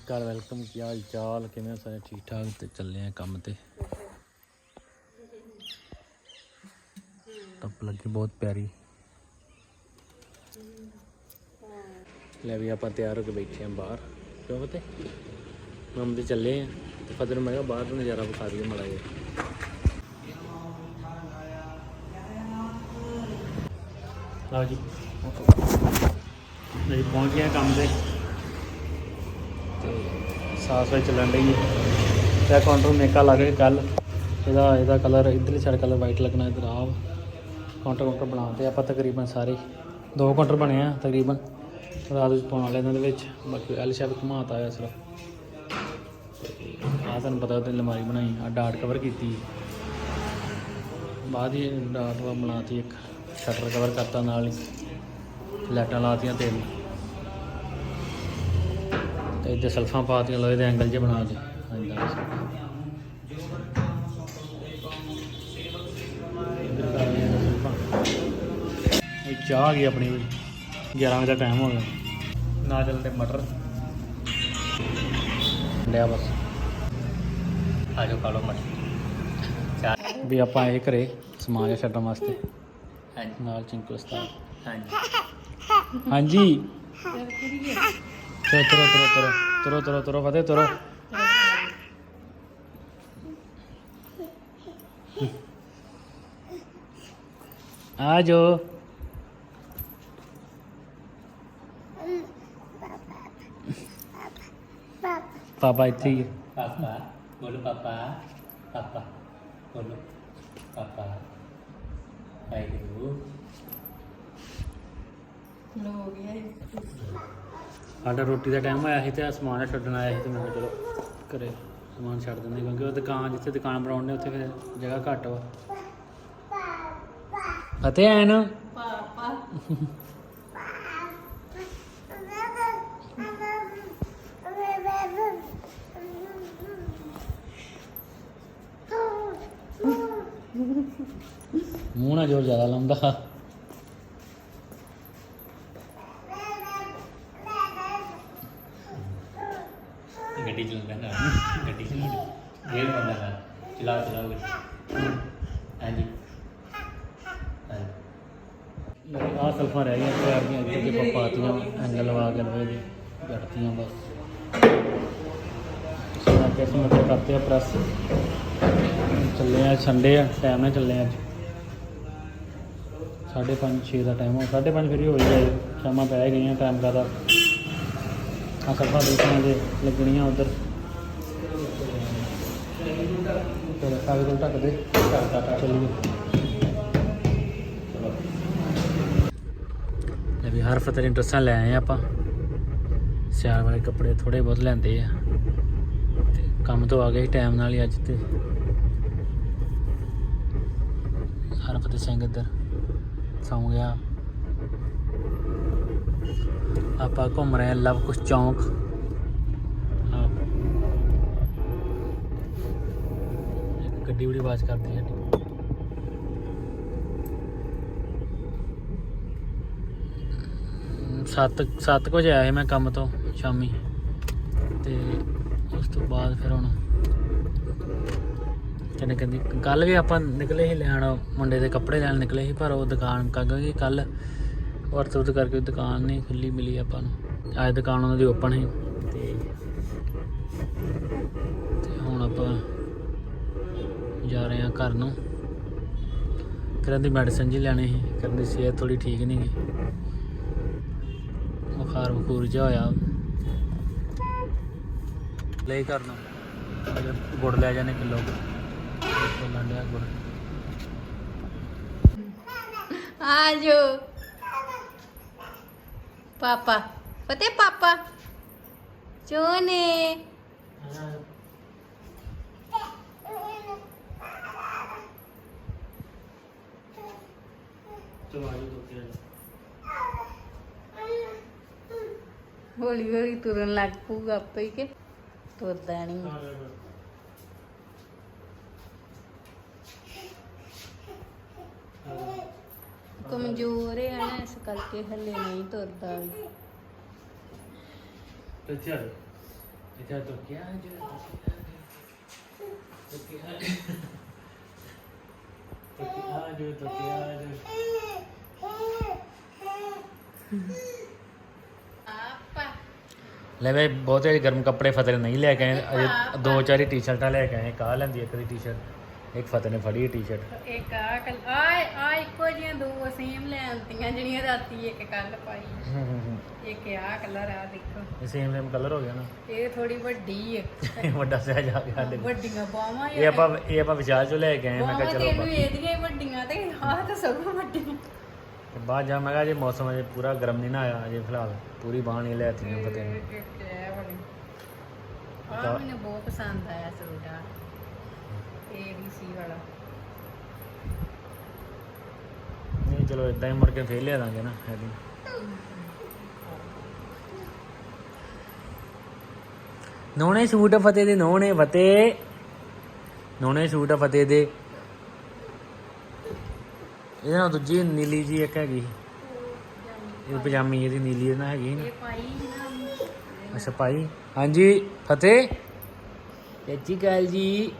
ਅਕਾਲ welcome, ਕੀ ਹਾਲ ਚਾਲ? ਕਿਵੇਂ ਸਾਰੇ? ਠੀਕ ਠਾਕ ਤੇ ਚੱਲੇ ਆ ਕੰਮ ਤੇ। ਧੁੱਪ ਲੱਗੀ ਬਹੁਤ ਪਿਆਰੀ। ਲੈ ਵੀ ਆਪਾਂ ਤਿਆਰ ਹੋ ਕੇ ਬੈਠੇ ਆ ਬਾਹਰ। ਕਿਉਂ ਪਤੇ? ਮੰਮ ਦੇ ਚੱਲੇ ਆ ਤੇ ਫਦਰ ਮੈਂ ਕਿਹਾ ਬਾਹਰ ਦਾ ਨਜ਼ਾਰਾ ਵਿਖਾ ਦਈਏ ਮੜਾ ਜਿਹਾ। ਲਓ ਜੀ। ਨਹੀਂ ਪਹੁੰਚ ਗਏ ਕੰਮ ਤੇ। ਸਾਫ਼ ਸਫ਼ਾਈ ਚੱਲਣ ਰਹੀ ਹੈ। ਤੇ ਕਾਊਂਟਰ ਮੇਕਾ ਲੱਗ ਗਿਆ ਕੱਲ ਇਹਦਾ ਇਹਦਾ ਕਲਰ ਇਧਰਲੀ ਸਾਈਡ ਕਲਰ ਵਾਈਟ ਲੱਗਣਾ ਇਧਰ ਆ ਕਾਊਂਟਰ ਕਾਊਂਟਰ ਬਣਾਤੇ, ਆਪਾਂ ਤਕਰੀਬਨ ਸਾਰੇ। ਦੋ ਕਾਊਂਟਰ ਬਣੇ ਆ, ਤਕਰੀਬਨ। ਰਾਤ ਵਿੱਚ ਪਾਉਣ ਵਾਲੇ ਇਹਨਾਂ ਦੇ ਵਿੱਚ। ਬਾਕੀ ਐਲ ਸ਼ੇਪ ਘੁਮਾਤਾ ਆ ਸਿਰਫ। ਆ ਤੁਹਾਨੂੰ ਪਤਾ ਤੇ ਅਲਮਾਰੀ ਬਣਾਈ ਆ ਡਾਟ ਕਵਰ ਕੀਤੀ। ਬਾਅਦ ਹੀ ਡਾਟ ਵਾ ਬਣਾਤੀ ਇੱਕ। ਸ਼ਟਰ ਕਵਰ ਕਰਤਾ ਨਾਲ ਹੀ। ਲਾਈਟਾਂ ਲਾਤੀਆਂ ਤਿੰਨ। ਤੇ ਇੱਥੇ ਸਲਫਾਂ ਪਾਤੀਆਂ ਲੋਹੇ ਦੇ ਐਂਗਲ ਜੇ ਬਣਾ ਕੇ ਕਰ। ਇਹ ਚਾਹ ਆ ਗਈ ਆਪਣੀ ਵੀ। 11 ਵਜੇ ਦਾ ਟਾਈਮ ਹੋ ਗਿਆ। ਨਾ ਚੱਲਦੇ ਮਟਰ। ਲਿਆ ਬਸ। ਆ ਜਾਓ ਖਾ ਲਓ ਮਟਰ। ਚਾਹ। ਵੀ ਆਪਾਂ ਇਹ ਘਰੇ ਸਮਾਨ ਜਿਹਾ ਛੱਡਣ ਵਾਸਤੇ। ਹਾਂਜੀ। ਨਾਲ ਚਿੰਕੂ ਉਸਤਾਦ। ਹਾਂਜੀ। ਹਾਂਜੀ। ਚਲੋ ਤੁਰੋ ਤੁਰੋ ਤੁਰੋ ਤੁਰੋ ਤੁਰੋ ਤੁਰੋ ਫਤਿਹ ਤੁਰੋ ਆ ਜੋ ਪਾਪਾ ਇੱਥੇ ਹੀ ਹੈ। ਪਾਪਾ ਬੋਲੋ ਪਾਪਾ ਪਾਪਾ ਬੋਲੋ ਪਾਪਾ ਹੈਲੋ ਹੋ ਗਿਆ ਇਹ। ਸਾਡਾ ਰੋਟੀ ਦਾ ਟਾਈਮ ਹੋਇਆ ਸੀ ਤੇ ਆਹ ਸਮਾਨ ਛੱਡਣ ਆਇਆ ਸੀ ਤੇ ਮੈਂ ਕਿਹਾ ਚਲੋ ਘਰੇ ਸਮਾਨ ਛੱਡ ਦਿੰਦੇ ਕਿਉਂਕਿ ਉਹ ਦੁਕਾਨ ਜਿੱਥੇ ਦੁਕਾਨ ਬਣਾਉਣੇ ਉੱਥੇ ਫਿਰ ਜਗ੍ਹਾ ਘੱਟ ਵਾ। ਫਤਿਹ ਆਇਆ ਨਾ ਪਾਪਾ ਮੂੰਹ ਨਾਲ ਜ਼ੋਰ ਜ਼ਿਆਦਾ ਲਾਉਂਦਾ। ਚਲਾਉਂਦਾ ਬੰਦਾ ਨਾ ਚਲਾਓ ਚਲਾਓ ਗੱਡੀ ਹਾਂਜੀ ਹਾਂਜੀ ਆਹ ਸਲਫਾਂ ਰਹਿ ਗਈਆਂ ਤਿਆਰ ਦੀਆਂ ਇੱਧਰ ਤੇ ਪਾਤੀਆਂ, ਐਂਗਲ ਲਵਾ ਕੇ ਲਵੇ ਦੀ ਕੱਟਤੀਆਂ ਬਸ। ਸਾਰਾ ਕਿਸ ਮਤਲਬ ਕਰਤੇ ਆ ਪ੍ਰੈਸ। ਚੱਲੇ ਆ, ਸੰਡੇ ਆ ਟਾਈਮ ਨਾਲ ਚੱਲੇ ਆ ਅੱਜ। ਸਾਢੇ ਪੰਜ 6 ਦਾ ਟਾਈਮ ਹੋ, ਸਾਢੇ ਪੰਜ ਫਿਰ ਹੀ ਹੋ ਹੀ ਜਾਏ ਸ਼ਾਮਾਂ ਪੈ ਗਈਆਂ ਟਾਈਮ ਕਾਦਾ ਆ ਸਲਫਾਂ ਦੇਖੀਆਂ ਜੇ ਲੱਗਣੀਆਂ ਉਧਰ। ਕਾਗਜ਼ ਕੋਲ ਢੱਕ ਦੇ ਚੱਲੀਏ ਲੈ ਵੀ ਹਰ ਫਤਰ ਡਰੈਸਾਂ ਲੈ ਆਏ ਆਪਾਂ। ਸਿਆਲ ਵਾਲੇ ਕੱਪੜੇ ਥੋੜੇ ਬਹੁਤ ਲੈਂਦੇ ਆ। ਤੇ ਕੰਮ ਤੋਂ ਆ ਗਏ ਟਾਈਮ ਨਾਲ ਹੀ ਅੱਜ ਤੇ। ਹਰਫਤ ਸਿੰਘ ਇੱਧਰ ਸੌਂ ਗਿਆ। ਆਪਾਂ ਘੁੰਮ ਰਹੇ ਹਾਂ ਲਵ ਕੁਸ਼ ਚੌਂਕ ਆਹ। ਇੱਕ ਗੱਡੀ ਬੜੀ ਆਵਾਜ਼ ਕਰਦੀ ਹੈ ਸੱਤ ਸੱਤ ਵਜੇ ਆਇਆ ਮੈਂ ਕੰਮ ਤੋਂ ਸ਼ਾਮੀ। ਤੇ ਉਸ ਤੋਂ ਬਾਅਦ ਫਿਰ ਹੁਣ ਕਹਿੰਦੇ ਕਹਿੰਦੀ ਕੱਲ ਵੀ ਆਪਾਂ ਨਿਕਲੇ ਸੀ ਲੈਣ, ਮੁੰਡੇ ਦੇ ਕੱਪੜੇ ਲੈਣ ਨਿਕਲੇ ਸੀ, ਪਰ ਉਹ ਦੁਕਾਨ ਕਿਉਂਕਿ ਕੱਲ ਵਰਤੋਂ ਕਰਕੇ ਦੁਕਾਨ ਨਹੀਂ ਖੁੱਲੀ ਮਿਲੀ ਆਪਾਂ ਨੂੰ। ਅੱਜ ਦੁਕਾਨ ਉਹਨਾਂ ਦੀ ਓਪਨ ਸੀ। ਤੇ ਹੁਣ ਆਪਾਂ ਜਾ ਰਹੇ ਹਾਂ ਘਰ ਨੂੰ। ਕਰਨ ਦੀ ਮੈਡੀਸਨ ਜੀ ਲੈਣੀ ਸੀ। ਕਰਨ ਦੀ ਸਿਹਤ ਥੋੜੀ ਠੀਕ ਨਹੀਂ ਗਈ ਬੁਖਾਰ ਬਖੂਰ ਜਿਹਾ ਹੋਇਆ। ਲੈ ਕਰਨਾ ਅਜੇ ਗੁੜ ਲੈ ਜਾਣੇ ਕਿਲੋ। ਬੋਲਣ ਡਿਆ ਗੁੜ। ਆਜੋ ਪਾਪਾ। ਪਤੇ ਪਾਪਾ? ਚੋਨੇ ਚਲੋ ਹੌਲੀ ਹੌਲੀ ਤੁਰਨ ਲੱਗ ਪੂਗਾ ਆਪੇ ਹੀ ਕਿ ਤੁਰਦਾ ਨਹੀਂ ਕਮਜ਼ੋਰ ਹੈ ਨਾ ਇਸ ਕਰਕੇ ਹੱਲੇ ਨਹੀਂ ਤੁਰਦਾ। ਵੀ ਇੱਥੇ ਆ ਇੱਥੇ ਤੋਂ ਕਿਆ ਜੋ ਲੈ ਵੇ ਬਹੁਤੇ ਗਰਮ ਕੱਪੜੇ ਫਤਰੇ ਨਹੀਂ ਲੈ ਕੇ ਆਏ। ਦੋ ਚਾਰੀ ਟੀ-ਸ਼ਰਟਾਂ ਲੈ ਕੇ ਆਏ ਕਾਹ ਲੈਂਦੀ ਇੱਕ ਦੀ ਟੀ-ਸ਼ਰਟ ਇੱਕ ਫਤਿਹ ਨੇ ਫੜੀ ਟੀ-ਸ਼ਰਟ ਇੱਕ ਆ ਕਲ ਆਏ ਆ ਇੱਕੋ ਜੀਆਂ ਦੋ ਸੇਮ ਲੈ ਜਿਹੜੀਆਂ ਰਾਤੀ ਇੱਕ ਕੱਲ ਪਾਈ। ਇੱਕ ਆ ਕਲਰ ਆ ਦੇਖੋ। ਇਹ ਸੇਮ ਸੇਮ ਕਲਰ ਹੋ ਗਿਆ ਨਾ। ਇਹ ਥੋੜੀ ਵੱਡੀ ਹੈ ਇਹ ਵੱਡਾ ਸਹਿਜ ਆ ਗਿਆ ਸਾਡੇ ਕੋਲ। ਵੱਡੀਆਂ ਬਾਵਾਂ ਇਹ ਆਪਾਂ ਇਹ ਆਪਾਂ ਵਿਚਾਰ ਚੋਂ ਲੈ ਕੇ ਆਏ ਮੈਂ ਕਿਹਾ ਚਲੋ ਤੈਨੂੰ ਆਪਾਂ- ਇਹਦੀਆਂ ਹੀ ਵੱਡੀਆਂ ਤੇ ਆਹ ਤਾਂ ਸਭ ਵੱਡੀਆਂ। ਤੇ ਬਾਅਦ ਜਾ ਮੈਂ ਕਿਹਾ ਜੇ ਮੌਸਮ ਅਜੇ ਪੂਰਾ ਗਰਮ ਨਹੀਂ ਨਾ ਆਇਆ ਅਜੇ ਫਿਲਹਾਲ। ਪੂਰੀ ਬਾਹ ਨਹੀਂ ਫਤਿਹ ਨੇ। ਇੱਕ ਇਹ ਵਾਲੀ ਆ ਮੈਨੂੰ ਬਹੁਤ ਪਸੰਦ ਆਇਆ ਸੂਟ ਆ। ਏਬੀਸੀ ਵਾਲਾ। ਨਹੀਂ ਚਲੋ ਇਦਾਂ ਹੀ ਮੁੜ ਕੇ ਫੇਰ ਲਿਆ ਦਾਂਗੇ ਨਾ ਹੈਦੀ ਨੋਣੇ ਸੂਟ ਫਤਿਹ ਦੇ ਨੋਣੇ ਫਤਿਹ ਨੋਣੇ ਸੂਟ ਫਤਿਹ ਦੇ। ਇਹਦੇ ਨਾਲ ਦੂਜੀ ਨੀਲੀ ਜੀ ਇੱਕ ਹੈਗੀ ਇਹ ਪਜਾਮੀ ਇਹਦੀ ਨੀਲੀ ਇਹਦੇ ਨਾਲ ਹੈਗੀ ਨਾ। ਇਹ ਪਾਈ ਨਾ ਅੱਛਾ ਭਾਈ ਹਾਂਜੀ ਫਤਿਹ ਸੱਚੀ ਗੱਲ ਜੀ।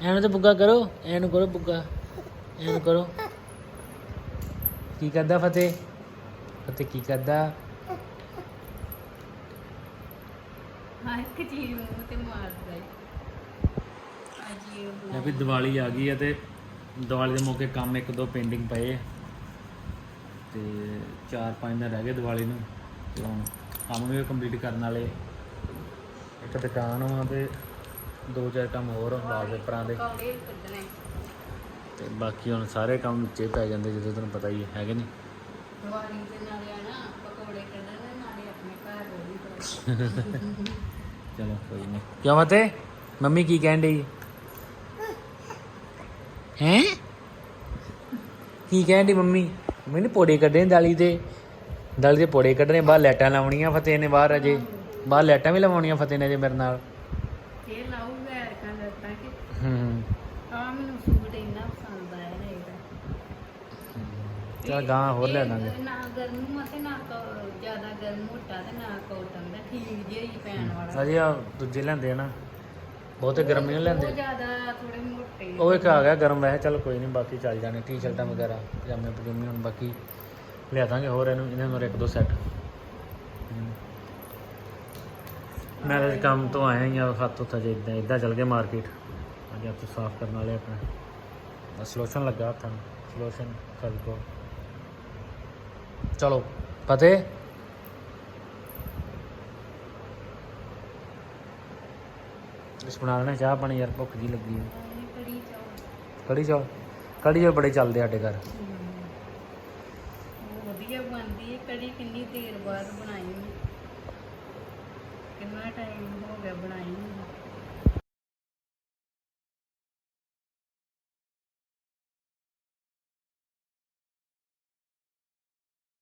ਐਨੂੰ ਤਾਂ ਬੁੱਗਾ ਕਰੋ ਐਨੂੰ ਕਰੋ ਬੁੱਗਾ ਐਨੂੰ ਕਰੋ। ਕੀ ਕਰਦਾ ਫਤਿਹ? ਫਤਿਹ ਕੀ ਕਰਦਾ? ਹਰ ਇੱਕ ਚੀਜ਼ ਮੂੰਹ ਤੇ ਮਾਰਦਾ ਹੈ ਅੱਜ ਇਹ ਲੈ ਵੀ ਦੀਵਾਲੀ ਆ ਗਈ ਹੈ ਤੇ ਦੀਵਾਲੀ ਦੇ ਮੌਕੇ ਕੰਮ ਇੱਕ ਦੋ ਪੈਂਡਿੰਗ ਪਏ ਆ। ਤੇ ਚਾਰ ਪੰਜ ਦਿਨ ਰਹਿ ਗਏ ਦੀਵਾਲੀ ਨੂੰ ਤੇ ਹੁਣ ਕੰਮ ਵੀ ਕੰਪਲੀਟ ਕਰਨ ਵਾਲੇ ਇੱਕ ਦੁਕਾਨ ਵਾ ਤੇ ਦੋ ਚਾਰ ਕੰਮ ਹੋਰ ਵਾਲ ਪੇਪਰਾਂ ਦੇ। ਕੱਢਣੇ ਤੇ ਬਾਕੀ ਹੁਣ ਸਾਰੇ ਕੰਮ ਵਿੱਚੇ ਪੈ ਜਾਂਦੇ ਜਦੋਂ ਤੁਹਾਨੂੰ ਪਤਾ ਹੀ ਹੈ ਹੈਗੇ ਨਹੀਂ? ਵਾਰੀ ਦੇ ਨਾਲੇ ਆ ਨਾ ਪਕੌੜੇ ਕੱਢਣੇ ਨਾਲੇ ਆਪਣੇ ਘਰ ਰੋੜੀ ਕਰ ਚਲੋ ਕੋਈ ਨਹੀਂ। ਕਿਉਂ ਮਤੇ ਮੰਮੀ ਕੀ ਕਹਿਣ ਡਈ? ਹੈ? ਕੀ ਕਹਿਣ ਡਈ ਮੰਮੀ? ਮੈਨੂੰ ਪੋੜੇ ਕੱਢੇ ਦਾਲੀ ਦੇ। ਦਾਲੀ ਦੇ ਪੋੜੇ ਕੱਢਣੇ ਬਾਹਰ ਲਾਈਟਾਂ ਲਾਉਣੀਆਂ ਫਤਿਹ ਨੇ ਬਾਹਰ ਅਜੇ। ਬਾਹਰ ਲਾਈਟਾਂ ਵੀ ਲਵਾਉਣੀਆਂ ਫਤਿਹ ਨੇ ਅਜੇ ਮੇਰੇ ਨਾਲ ਇਹ ਲਾਊਗਾ ਯਾਰ kan ਲੱਤਾਂ ਕਿ ਹੂੰ ਆ ਮੈਨੂੰ ਸੂਟ ਇੰਨਾ ਪਸੰਦ ਆਇਆ ਨਾ ਇਹਦਾ ਚਲ ਗਾਂ ਹੋਰ ਲੈ ਦਾਂਗੇ। ਨਾ ਗਰਮ ਨਾ ਕੋ- ਜ਼ਿਆਦਾ ਗਰਮ ਮੋਟਾ ਤੇ ਨਾ ਕੋਟਨ ਦਾ ਠੀਕ ਜਿਹਾ ਹੀ ਪੈਣ ਵਾਲਾ। ਅਜੇ ਆ ਦੂਜੇ ਲੈਂਦੇ ਆ ਨਾ। ਬਹੁਤੇ ਗਰਮ ਨਹੀਂ ਉਹ ਲੈਂਦੇ ਜ਼ਿਆਦਾ ਥੋੜੇ ਮੋਟੇ। ਉਹ ਇੱਕ ਆ ਗਿਆ ਗਰਮ ਵੈਸੇ ਚਲ ਕੋਈ ਨਹੀਂ ਬਾਕੀ ਚੱਲ ਜਾਣੇ ਟੀ-ਸ਼ਰਟਾਂ ਵਗੈਰਾ ਪਜਾਮੇ ਪਜੂਮੇ ਹੁਣ ਬਾਕੀ ਲਿਆ ਦਾਂਗੇ ਹੋਰ ਇਹਨੂੰ ਇਹਨਾਂ ਨੂੰ ਇੱਕ ਦੋ ਸੈੱਟ ਮੈਂ ਕੰਮ ਤੋਂ ਆਇਆ ਹੀ ਆ ਹੱਥ ਉੱਥੇ ਜੇ ਇਦਾਂ ਇਦਾਂ ਚੱਲ ਗਏ ਮਾਰਕੀਟ ਅੱਜ ਹੱਥ ਸਾਫ਼ ਕਰਨ ਵਾਲੇ ਆਪਣਾ। ਬਸ ਲੋਸ਼ਨ ਲੱਗਾ ਹੱਥਾਂ ਨੂੰ ਲੋਸ਼ਨ ਕੋ ਚਲੋ, ਫਤਿਹ। ਇਸ ਬਣਾ ਲੈਣਾ, ਚਾਹ ਪਾਣੀ ਯਾਰ, ਭੁੱਖ ਜੀ ਲੱਗੀ ਹੈ ਕੜੀ ਚੌਲ ਕੜੀ ਚੌਲ ਬੜੇ ਚੱਲਦੇ ਸਾਡੇ ਘਰ। ਵਧੀਆ ਬਣਦੀ ਹੈ ਕੜੀ ਕਿੰਨੀ ਦੇਰ ਬਾਅਦ ਬਣਾਈ ਕਿੰਨਾ ਟਾਈਮ ਹੋ ਗਿਆ ਬਣਾਈ ਨੂੰ।